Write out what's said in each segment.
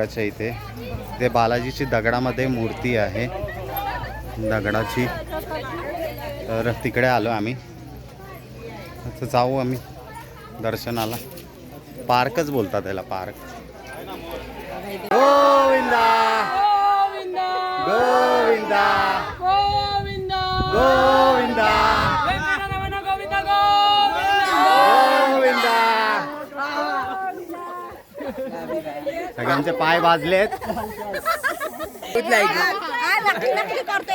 मंदिराच्या इथे. ते बालाजीची दगडामध्ये मूर्ती आहे. दगडाची. तर तिकडे आलो आम्ही. आता जाऊ आम्ही दर्शनाला. पार्कच बोलतात त्याला पार्क. गोविंदा! गोविंदा! गोविंदा! गोविंदा! सगळ्यांचे पाय भाजलेत.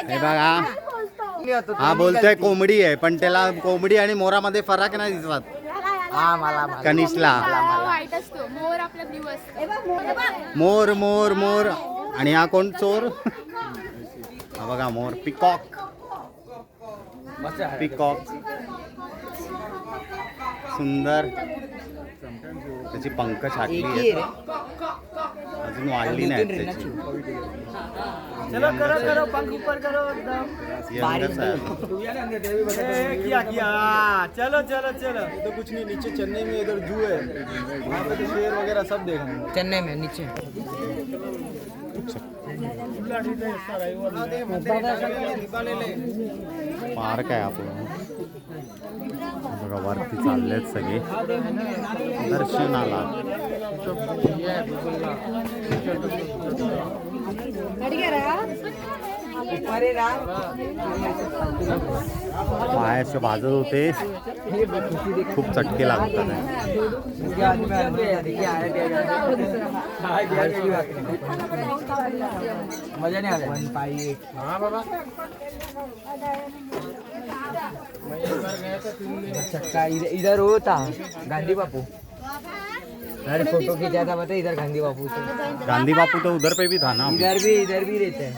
हे बघा. हा बोलतोय कोंबडी आहे पण त्याला कोंबडी आणि मोरामध्ये फरक नाही दिसत. असतो मोर मोर मोर मोर आणि हा कोण? चोर? हा बघा मोर. पिकॉक. पिकॉक. सुंदर. त्याची पंख छाटली अजून वाढली नाही चलो करो करो पंख ऊपर करो किया किया. हाँ, चलो चलो. चलो तो कुछ नहीं नीचे चेन्नई में इधर जू है. वहाँ पे तो शेर वगैरह सब देखना है. चेन्नई में नीचे. पार्क आहे आपलं बघा वरती चाललेत सगळे. दर्शनाला. पाय असे भाजत होते. खूप चटके लागतात. मजा नहीं आ रहा चक्का इधर होता. गांधी बापू. अरे फोटो खींचा था पता इधर गांधी बापू से गांधी बापू तो उधर पे भी था ना। इधर भी इधर भी रहते हैं।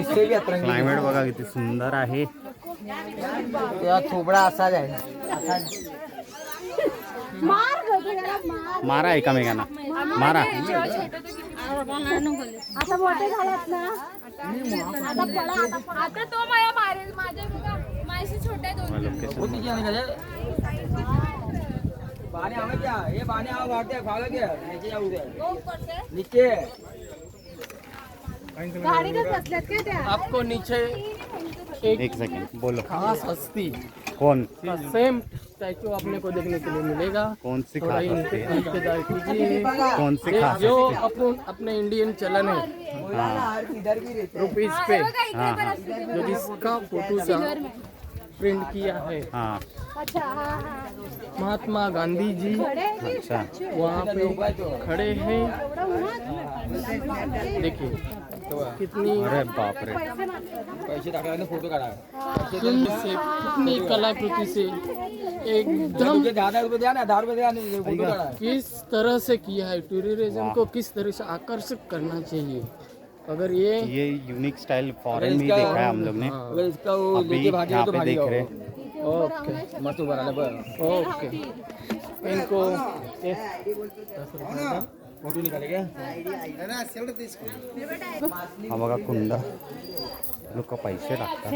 इससे भी अतरंगी क्लायमेट बघा किती सुंदर आहे. तेव्हा थोबडा असा जाईल असा मार याला मार मारा. एकामेकांना मारा आता मोठे झालात ना. आता पळा आता तो माझ्या मारेल. माझ्या बघा, माझ्याशी छोटे आहे दोन लोकेशन बाने आवे क्या ये बाने आवे भागते भागो क्या नीचे जाऊ दे. नीचे काय त्या? आपको नीचे एक सेकंड बोलो. खास हस्ती. कौन सेम स्टैचू आपने को देखने के लिए मिलेगा। कौन सी थोड़ा खास इनते- हस्ती इंतजार कीजिए कौन सी ये खास जो हस्ती अपन अपने इंडियन चलन है। हाँ। इधर भी रहते रुपीज पे। बघा इकडे हाँ, पण हाँ. असते. जो जिसका फोटो सा प्रिंट किया है। हाँ। अच्छा हा हा। महात्मा गांधी जी खडे आहे की अच्छा। वहाँ पे खड़े हैं। एवढं उन्हात? देखिए। कितनी अरे बाप रे। पैसे. फ़ोटो काढा। से कितनी कलाकृति से एकदम दहा दहा रुपये द्या ना दहा रुपये द्या ना फ़ोटो काढा। किस तरह से किया है? टूरिज़्म को किस तरह से आकर्षित करना चाहिए? अगर ये ये यूनिक स्टाइल फॉरेन में ही देखा है हम लोग ने। हाँ, अगर इसका वो लेके भागे तो पे भागी देख रहे ओके। मस्त उभा ओके। इनको दस रुपये का हा बघा कुंड. लोक पैसे टाकतात.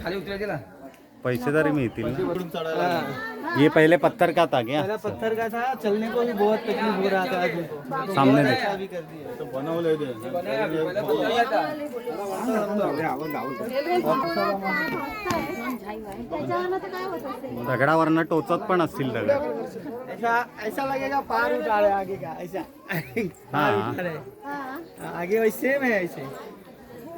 खाली उतरायचे ना पैसे तरी मिळतील ना. ये पहले पत्थर का था क्या पहला पत्थर का था चलने को भी बहुत तकलीफ हो रहा था अभी सामने देख। अभी कर दिया। तो दगडावरनं टोचत पण असतील दगड. ऐसा ऐसा लगेगा पार उठा रहे आगे का? ऐसा. हाँ। आगे वही सेम है ऐसे.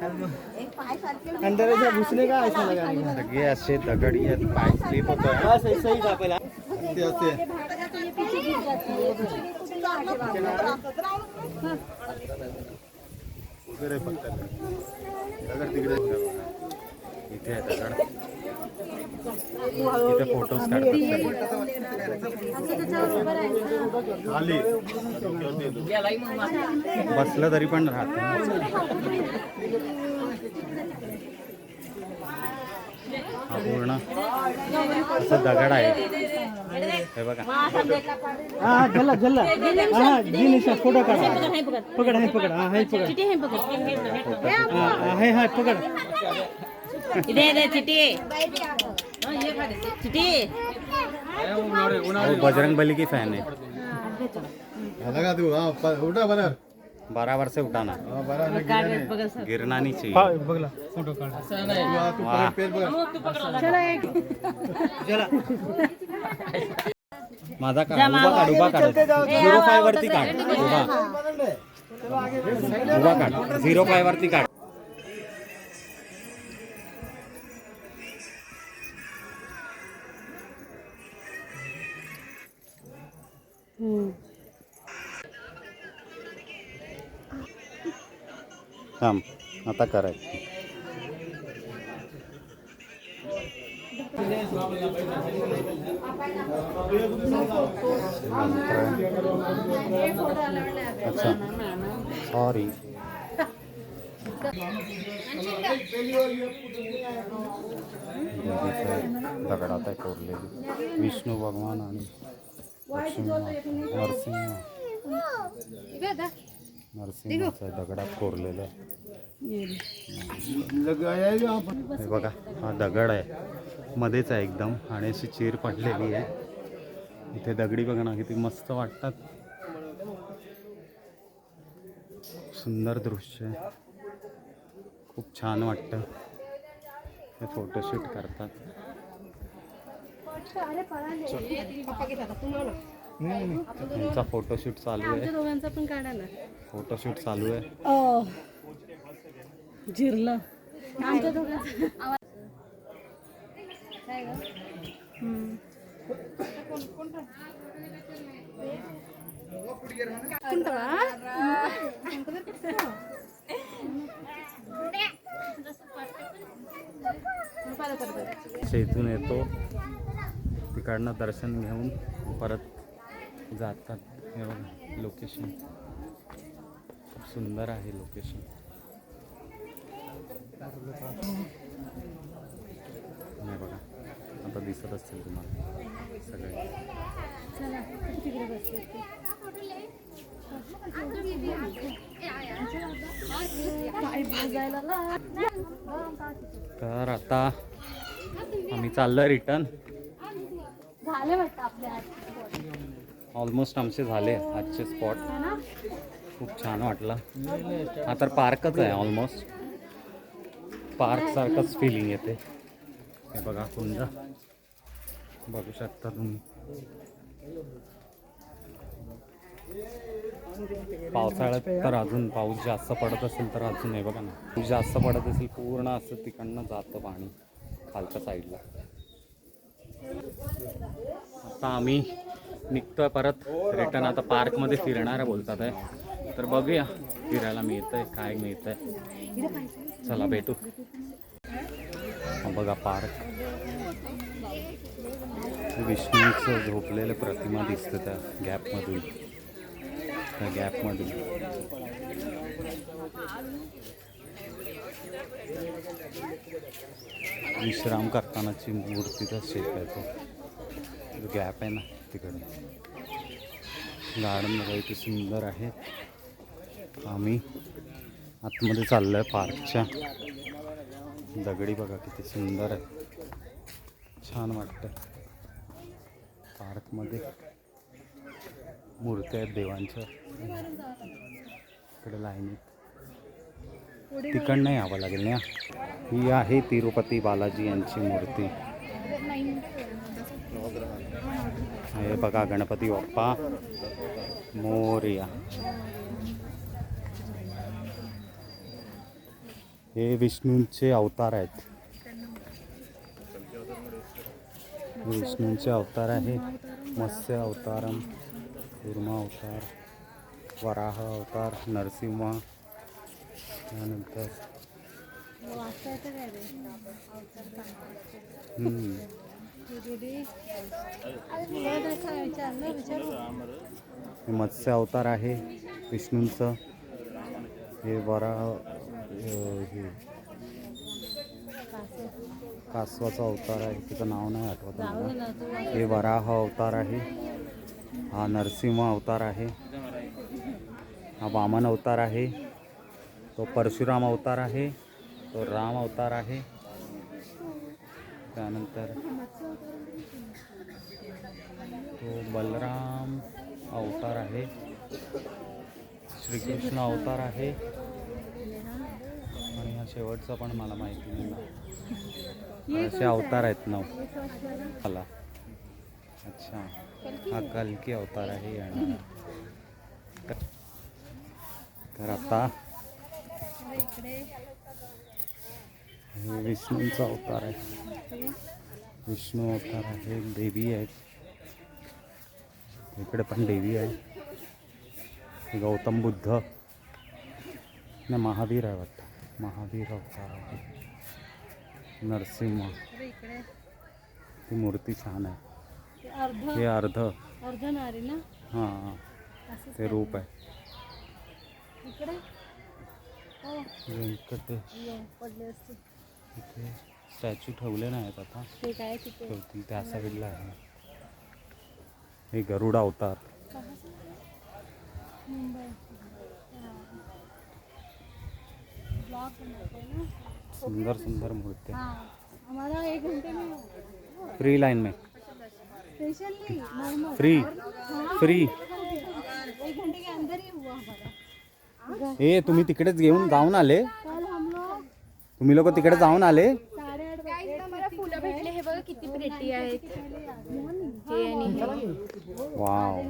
ऐसा घुसने का ऐसा लगा रहेगा सगळे असे दगड येत पाय स्लिप होतोय. बस ऐसा ही था पहला ऐसे ऐसे ते है आगे वगैरे फक्त तिकडे. इथे आहे दगड इथे फ़ोटोज़ काढतात खाली. बसलं तरी पण राहत हा पूर्ण असं दगड आहे. हे बघा. हा हा जी निशा फ़ोटो काढ. पकड आहे पकड. हा पकड. हा आहे हा पकड. वो बजरंग बली की फ़ैन है। लगा उठा बरं बराबर से उठाना। गिरना नहीं चाहिए। बघला फ़ोटो काढ वाह. माझा काढ उभा काढ उभा काढ झिरो फाय वरती काढ उभा उभा काढ झिरो फाय वरती काढ थांब आता करायचं अच्छा. सॉरी दगडात आहे कोरलेली. विष्णू भगवान आणि नरसिंह. नरसिंहाचं आहे, दगडात कोरलेलं आहे. हे बघा हा दगड आहे. मध्येच आहे एकदम. आणि अशी चीर पडलेली आहे. इथे दगडी बघा ना किती मस्त वाटतात. सुंदर दृश्य आहे. खूप छान वाटतं. हे फोटोशूट करतात. त्यांचा फोटोशूट चालू आहे. दोघांचा पण काढा ना. फोटोशूट चालू आहे. जिरलं. आमच्या दोघांचा. इथून येतो. तिकडनं दर्शन घेऊन परत जातात. हे बघा लोकेशन खूप सुंदर आहे लोकेशन नाही बघा आता दिसत असतील तुम्हाला सगळे. तर आता आम्ही चाललोय रिटर्न झाले वाटतं आपल्या ऑलमोस्ट आमचे झाले आजचे स्पॉट खूप छान वाटलं. हा तर पार्कच आहे ऑलमोस्ट. पार्क सारखंच फिलिंग येते. हे बघा कुंड. बघू शकता तुम्ही. पावसाळ्यात तर अजून पाऊस जास्त पडत असेल तर अजून हे बघा ना. पाऊस जास्त पडत असेल पूर्ण असं तिकडनं जातं पाणी खालच्या साईडला आता आम्ही निघतोय परत. रिटर्न आता पार्कमध्ये फिरणार बोलतात आहे. तर बघूया फिरायला मिळतंय काय मिळतंय. चला भेटू. बघा पार्क विष्णूचं झोपलेलं प्रतिमा दिसतं त्या गॅपमधून त्या गॅपमधून विश्राम करतानाची मूर्तीचा शेप आहे तो गॅप आहे ना तिकडून गार्डन बघा इथे सुंदर आहे. आम्ही आतमध्ये चाललो आहे पार्कच्या. दगडी बघा किती सुंदर आहे. छान वाटतं पार्कमध्ये मूर्त्या आहेत देवांच्या. इकडे लाईनीत तिकडनं यावं लागेल ना. ही आहे तिरुपती बालाजी यांची मूर्ती. हे बघा गणपती बाप्पा. मोरया. हे विष्णूंचे अवतार आहेत. विष्णूंचे अवतार आहे. मत्स्य अवतारम कुर्मा अवतार वराह अवतार नरसिंह. त्यानंतर. हे मत्स्य अवतार आहे विष्णूंचं. हे वरा हे कासवाचा अवतार आहे. तिचं नाव नाही आठवत हे वराह अवतार आहे. हा नरसिंह अवतार आहे. हा वामन अवतार आहे. तो परशुराम अवतार आहे. तो राम अवतार आहे. त्यानंतर तो बलराम अवतार आहे. श्रीकृष्ण अवतार आहे. आणि हा शेवटचा पण मला माहिती नाही. ना. असे अवतार आहेत नऊ. मला अच्छा. हा कल्की अवतार आहे येणार. तर आता हे विष्णूंचा अवतार आहे. विष्णू अवतार आहे देवी आहेत इकडे पण देवी आहे. गौतम बुद्ध. नाही महावीर आहे वाटतं. महावीर अवतार आहे. नरसिंह. ती मूर्ती छान आहे. हे अर्ध. अर्ध नारी ना? हां. ते रूप आहे. इकडे? हो. व्यंकटेश. इथे स्टॅच्यू ठेवले नाहीत आता. ठेवतील त्या साईडला आहे. हे गरुड अवतार. सुंदर सुंदर मूर्ती. हाँ. हमारा एक घंटे में. फ्री लाईन में फ्री फ्री एक घंटे के अंदर ही तुम्ही तिकडेच घेऊन जाऊन आले. तुम्ही लोक तिकडे जाऊन आले. मला फुलं भेटले हे बघा किती प्रेटी आहेत हे आणि वाव.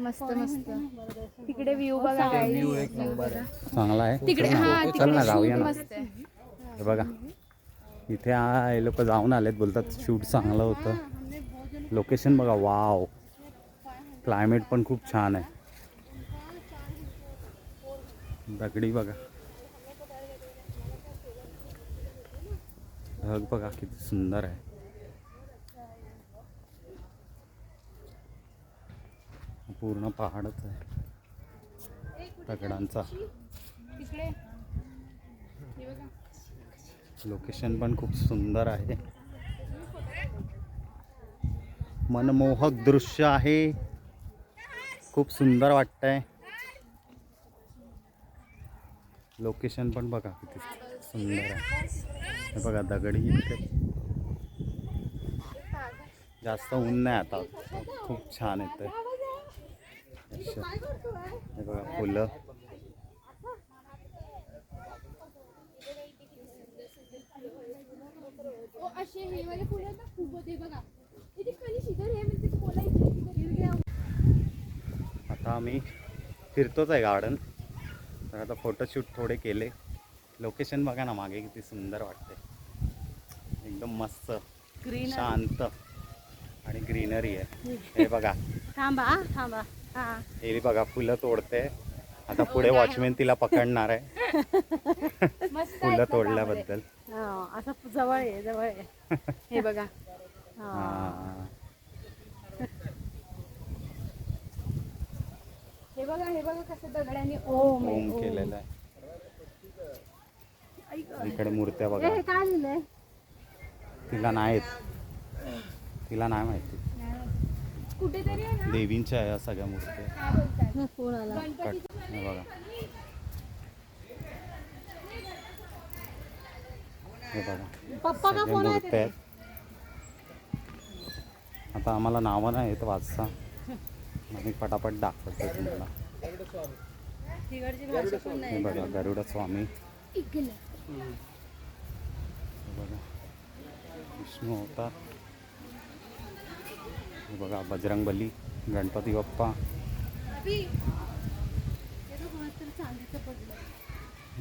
मस्त मस्त तिकडे व्ह्यू बघा चांगला आहे. तिकडे चल ना, हा चल तिकडे ना जाऊया shoot ना. मस्त आहे. हे बघा. इथे हा हे लोक जाऊन आलेत बोलतात शूट चांगलं होतं. लोकेशन बघा वाव. क्लायमेट पण खूप छान आहे. दगडी बघा. ढग बघा किती सुंदर आहे. पूर्ण पहाडच आहे. दगडांचा. हे लोकेशन पण खूप सुंदर आहे. मनमोहक दृश्य आहे. खूप सुंदर वाटतंय. लोकेशन पण बघा किती. सुंदर. आहे हे बघा दगडी इथे जास्त ऊन नाही आता. खूप छान येतं हे बघा फुलं. हे म्हणजे आता आम्ही फिरतोच आहे गार्डन. तर आता फोटोशूट थोडे केले. लोकेशन बघा ना मागे किती सुंदर वाटते एकदम मस्त शांत आणि ग्रीनरी आहे. हे बघा. थांबा हा, थांबा. हा. हे बघा फुलं तोडते आता पुढे वॉचमॅन तिला पकडणार आहे. फुलं तोडल्याबद्दल. असं जवळ आहे जवळ आहे. हे बघा. हा. हा. हे बघा हे बघा कसं दगडाने ओम ओम. केलेलं आहे. इकडे मूर्त्या बघा. तिला नाहीत. तिला नाही माहिती. कुठेतरी आहे ना? देवींच्या आहे या सगळ्या मूर्त्या. हे बघा. हे बघा. पप्पा का सगळ्या फोन आहे मूर्त्या आहेत. आता आम्हाला नावं नाही येत वाचता. मी पटापट दाखवतो तुम्हाला. हे बघा गरुड स्वामी बघा विष्णू अवतार बघा बजरंग बली गणपती बाप्पा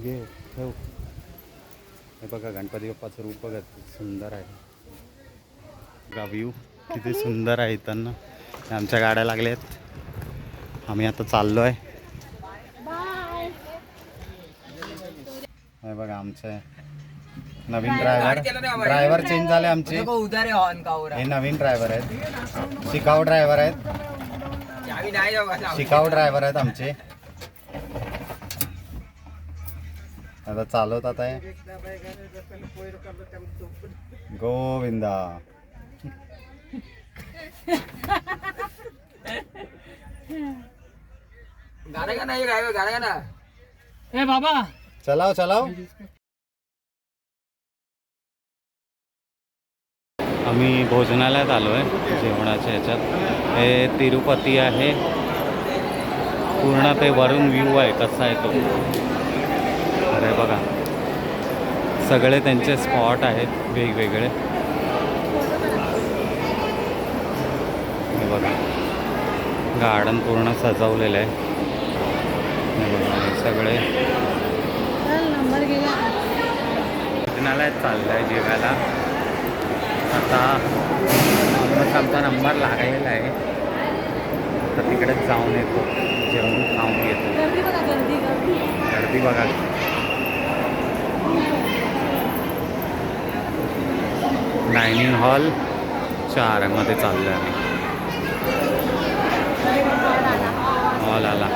घे ठेव. हे बघा गणपती बाप्पाचं रूप बघा सुंदर आहे. बघा व्ह्यू किती सुंदर आहे इथं आमच्या गाड्या लागल्या आहेत आम्ही आता चाललो आहे हे बघा आमचे. नवीन ड्रायव्हर ड्रायव्हर चेंज झाले आमचे. उधारे हॉर्न का हो हे नवीन ड्रायव्हर आहेत. शिकाऊ ड्रायव्हर आहेत. शिकाऊ ड्रायव्हर आहेत आमचे. आता चालवतात आहे गोविंदा. गाणं का नाही गाणं गाणं. ना ए बाबा. चलाव चलाव आम्ही भोजनालयात आलो आहे जेवणाच्या ह्याच्यात. हे तिरुपती आहे. पूर्ण ते वरून व्ह्यू आहे कसा आहे तो. अरे बघा. सगळे त्यांचे स्पॉट आहेत वेगवेगळे. हे बघा. गार्डन पूर्ण सजवलेलं आहे. हे बघा नंबर गेला लग्नाला जेवायला. आता मग आमचा नंबर लागलेला आहे. तर तिकडेच जाऊन येतो. जेवण खाऊन येतो गर्दी बघा डायनिंग हॉल चारमध्ये चाललं आहे हॉल आला.